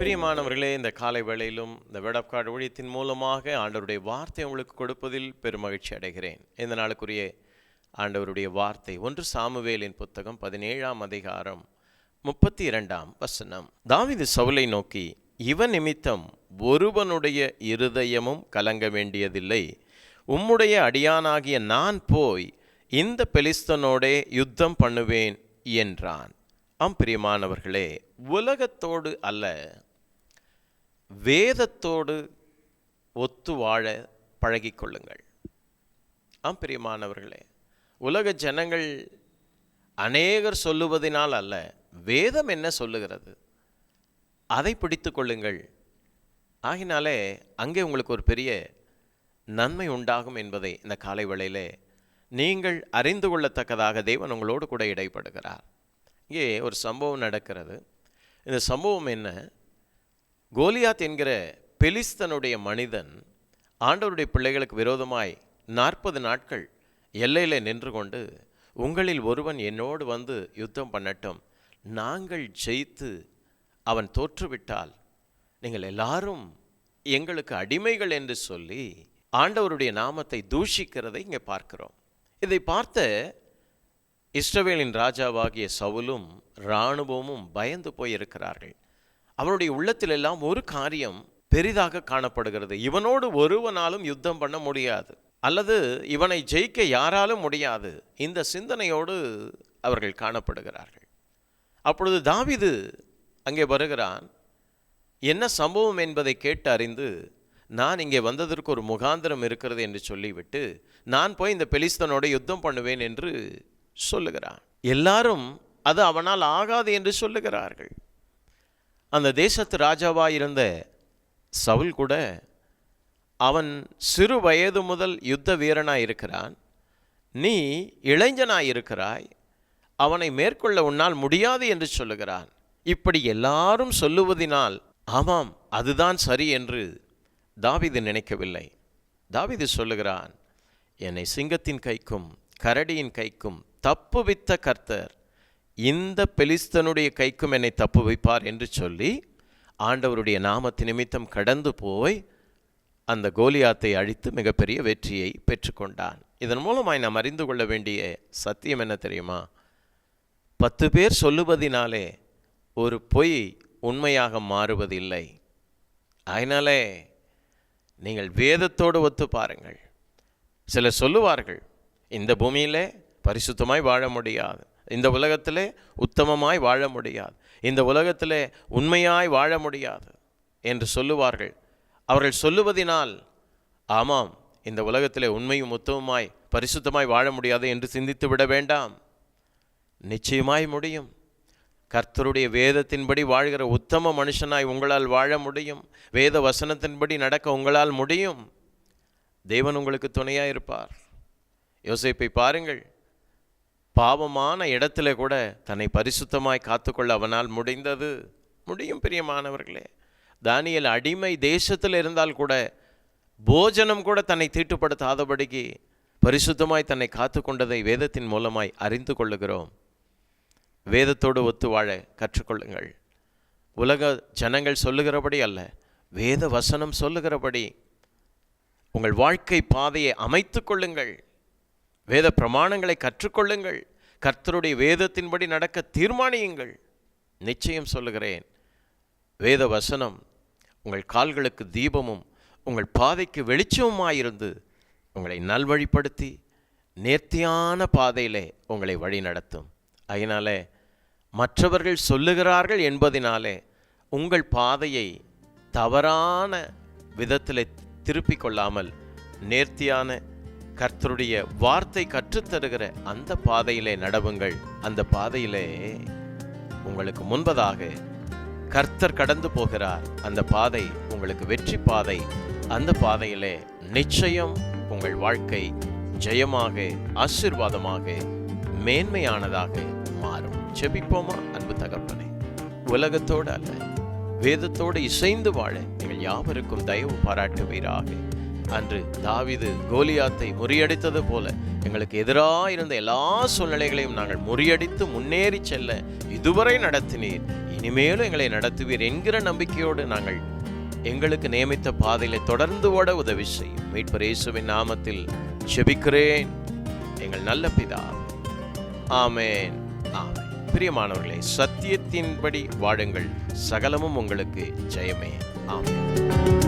இந்த காலை வேளையிலும் இந்த வேடப்காடு ஊழியத்தின் மூலமாக ஆண்டவருடைய வார்த்தை உங்களுக்கு கொடுப்பதில் பெருமகிழ்ச்சி அடைகிறேன். இந்த நாளுக்குரிய ஆண்டவருடைய வார்த்தை ஒன்று சாமுவேலின் புத்தகம் பதினேழாம் அதிகாரம் முப்பத்தி இரண்டாம் வசனம். தாவீது சவுலை நோக்கி இவன் நிமித்தம் ஒருவனுடைய இருதயமும் கலங்க வேண்டியதில்லை. உம்முடைய அடியானாகிய நான் போய் இந்த பெலிஸ்தனோடே யுத்தம் பண்ணுவேன் என்றான். ஆம் பிரியமானவர்களே உலகத்தோடு அல்ல வேதத்தோடு ஒத்து வாழ பழகிக்கொள்ளுங்கள். ஆம் பிரியமானவர்களே உலக ஜனங்கள் அநேகர் சொல்லுவதினால் அல்ல வேதம் என்ன சொல்லுகிறது? அதை பிடித்து கொள்ளுங்கள். ஆகினாலே அங்கே உங்களுக்கு ஒரு பெரிய நன்மை உண்டாகும் என்பதை இந்த காலை வேளையிலே நீங்கள் அறிந்து கொள்ளத்தக்கதாக தேவன் உங்களோடு கூட இடைப்படுகிறார். இங்கே ஒரு சம்பவம் நடக்கிறது. இந்த சம்பவம் என்ன? கோலியாத் என்கிற பெலிஸ்தனுடைய மனிதன் ஆண்டவருடைய பிள்ளைகளுக்கு விரோதமாய் நாற்பது நாட்கள் எல்லையில் நின்று கொண்டு உங்களில் ஒருவன் என்னோடு வந்து யுத்தம் பண்ணட்டும். நாங்கள் ஜெயித்து அவன் தோற்றுவிட்டால் நீங்கள் எல்லாரும் எங்களுக்கு அடிமைகள் என்று சொல்லி ஆண்டவருடைய நாமத்தை தூஷிக்கிறதை இங்கே பார்க்கிறோம். இதை பார்த்த இஸ்ரவேலின் ராஜாவாகிய சவுலும் இராணுவமும் பயந்து போயிருக்கிறார்கள். அவனுடைய உள்ளத்தில் எல்லாம் ஒரு காரியம் பெரிதாக காணப்படுகிறது. இவனோடு ஒருவனாலும் யுத்தம் பண்ண முடியாது. அல்லது இவனை ஜெயிக்க யாராலும் முடியாது. இந்த சிந்தனையோடு அவர்கள் காணப்படுகிறார்கள். அப்பொழுது தாவிது அங்கே வருகிறான். என்ன சம்பவம் என்பதை கேட்டு அறிந்து நான் இங்கே வந்ததற்கு ஒரு முகாந்திரம் இருக்கிறது என்று சொல்லிவிட்டு நான் போய் இந்த பெலிஸ்தனோட யுத்தம் பண்ணுவேன் என்று சொல்லுகிறான். எல்லாரும் அது அவனால் ஆகாது என்று சொல்லுகிறார்கள். அந்த தேசத்து ராஜாவாக இருந்த சவுல் கூட அவன் சிறு வயது முதல் யுத்த வீரனாக இருக்கிறான் நீ இளைஞனாக இருக்கிறாய் அவனை மேற்கொள்ள உன்னால் முடியாது என்று சொல்லுகிறான். இப்படி எல்லாரும் சொல்லுவதினால் ஆமாம் அதுதான் சரி என்று தாவிது நினைக்கவில்லை. தாவிது சொல்லுகிறான் என்னை சிங்கத்தின் கைக்கும் கரடியின் கைக்கும் தப்புவித்த கர்த்தர் இந்த பெலிஸ்தனுடைய கைக்கும் என்னை தப்பு வைப்பார் என்று சொல்லி ஆண்டவருடைய நாமத்து நிமித்தம் கடந்து போய் அந்த கோலியாத்தை அழித்து மிகப்பெரிய வெற்றியை பெற்றுக்கொண்டான். இதன் மூலமாய் நாம் அறிந்து கொள்ள வேண்டிய சத்தியம் என்ன தெரியுமா? பத்து பேர் சொல்லுவதினாலே ஒரு பொய் உண்மையாக மாறுவதில்லை. அதனாலே நீங்கள் வேதத்தோடு ஒத்து பாருங்கள். சிலர் சொல்லுவார்கள் இந்த பூமியிலே பரிசுத்தமாய் வாழ முடியாது. இந்த உலகத்திலே உத்தமமாய் வாழ முடியாது. இந்த உலகத்திலே உண்மையாய் வாழ முடியாது என்று சொல்லுவார்கள். அவர்கள் சொல்லுவதினால் ஆமாம் இந்த உலகத்திலே உண்மையும் உத்தமமாய் பரிசுத்தமாய் வாழ முடியாது என்று சிந்தித்து விட வேண்டாம். நிச்சயமாய் முடியும். கர்த்தருடைய வேதத்தின்படி வாழ்கிற உத்தம மனுஷனாய் உங்களால் வாழ முடியும். வேத வசனத்தின்படி நடக்க உங்களால் முடியும். தேவன் உங்களுக்கு துணையாக இருப்பார் யோசிப்பை பாருங்கள். பாவமான இடத்துல கூட தன்னை பரிசுத்தமாய் காத்துக்கொள்ள அவனால் முடிந்தது. முடியும் பிரியமானவர்களே தானியல் அடிமை தேசத்தில் இருந்தால் கூட போஜனம் கூட தன்னை தீட்டுப்படுத்தாதபடிக்கு பரிசுத்தமாய் தன்னை காத்து கொண்டதை வேதத்தின் மூலமாய் அறிந்து கொள்ளுகிறோம். வேதத்தோடு ஒத்து வாழ கற்றுக்கொள்ளுங்கள். உலக ஜனங்கள் சொல்லுகிறபடி அல்ல வேத வசனம் சொல்லுகிறபடி உங்கள் வாழ்க்கை பாதையை அமைத்து கொள்ளுங்கள். வேத பிரமாணங்களை கற்றுக்கொள்ளுங்கள். கர்த்தருடைய வேதத்தின்படி நடக்க தீர்மானியுங்கள். நிச்சயம் சொல்லுகிறேன். வேத வசனம் உங்கள் கால்களுக்கு தீபமும் உங்கள் பாதைக்கு வெளிச்சமுமாயிருந்து உங்களை நல்வழிப்படுத்தி நேர்த்தியான பாதையிலே உங்களை வழி நடத்தும் அதனாலே மற்றவர்கள் சொல்லுகிறார்கள் என்பதினாலே உங்கள் பாதையை தவறான விதத்தில் திருப்பிக் கொள்ளாமல் நேர்த்தியான கர்த்தருடைய வார்த்தை கற்றுத்தருகிற அந்த பாதையிலே நடவுங்கள். அந்த பாதையிலே உங்களுக்கு முன்பதாக கர்த்தர் கடந்து போகிறார். அந்த பாதை உங்களுக்கு வெற்றி பாதை. அந்த பாதையிலே நிச்சயம் உங்கள் வாழ்க்கை ஜெயமாக ஆசீர்வாதமாக மேன்மையானதாக மாறும். செபிப்போமா அன்பு தகப்பனே உலகத்தோடு அல்ல வேதத்தோடு இசைந்து வாழ நீங்கள் யாவருக்கும் தயவு பாராட்டுவீராக. அன்று தாவிது கோலியாத்தை முறியடித்தது போல எங்களுக்கு எதிராக இருந்த எல்லா சூழ்நிலைகளையும் நாங்கள் முறியடித்து முன்னேறி செல்ல இதுவரை நடத்தினீர். இனிமேலும் எங்களை நடத்துவீர் என்கிற நம்பிக்கையோடு நாங்கள் எங்களுக்கு நியமித்த பாதையில தொடர்ந்து ஓட உதவி செய்யும். மீட்பர் இயேசுவின் நாமத்தில் ஜெபிக்கிறேன் எங்கள் நல்ல பிதா. ஆமேன். ஆமென். பிரியமானவர்களே சத்தியத்தின்படி வாழுங்கள். சகலமும் உங்களுக்கு ஜெயமே. ஆமேன்.